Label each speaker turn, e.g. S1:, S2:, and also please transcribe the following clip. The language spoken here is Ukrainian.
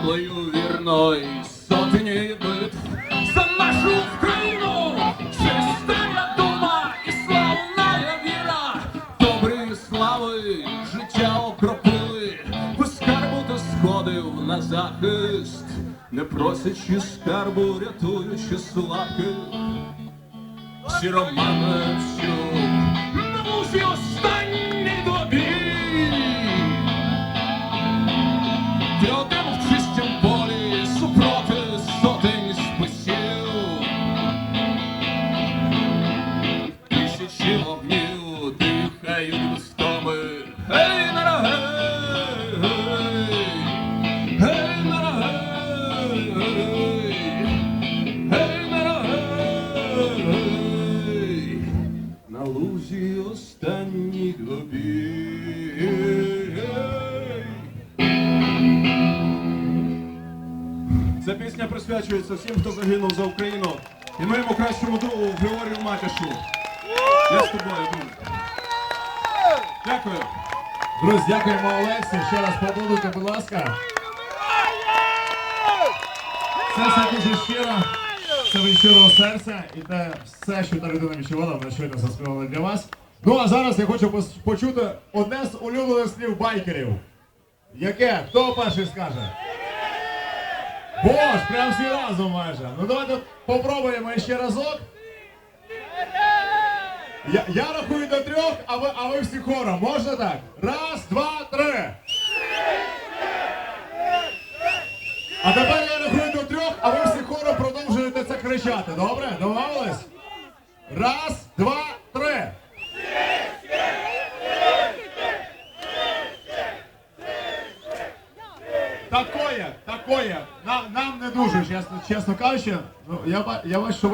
S1: шаблею вірної сотні битв. За нашу Україну, чистая дума і славна віра, добрі слави, життя окропили, без скарбу та сходив на захист, не просячи скарбу, рятуючи слабких. Сіромановцю, на Тисячі вогнів дихають без. Гей, нара, гей, гей, гей, гей, гей, гей, нара, гей, гей. На лузі останній добі.
S2: Ця пісня присвячується всім, хто загинув за Україну. І моєму кращому другу Григорію Матяшу. Я з тобою, друже. Дякую.
S3: Друзі, дякуємо Олексі. Ще раз поаплодуйте, будь ласка. Це все дуже щиро. Це від щирого серця. І те все, що та людина відчувала, вона щойно заспівала для вас. Ну а зараз я хочу почути одне з улюблених слів байкерів. Яке? Хто перший скаже? Бож, прям всі разом майже. Ну давайте попробуємо ще разок. Я, я рахую до трьох, а ви, а ви всі хором. Можна так? Раз, два, три. А тепер я рахую до трьох, а ви всі хором продовжуєте це кричати. Добре? Домовились? Раз, два, три. Такое, такое. Нам, нам не дуже, чесно, чесно кажучи. Ну, я, я бачу, що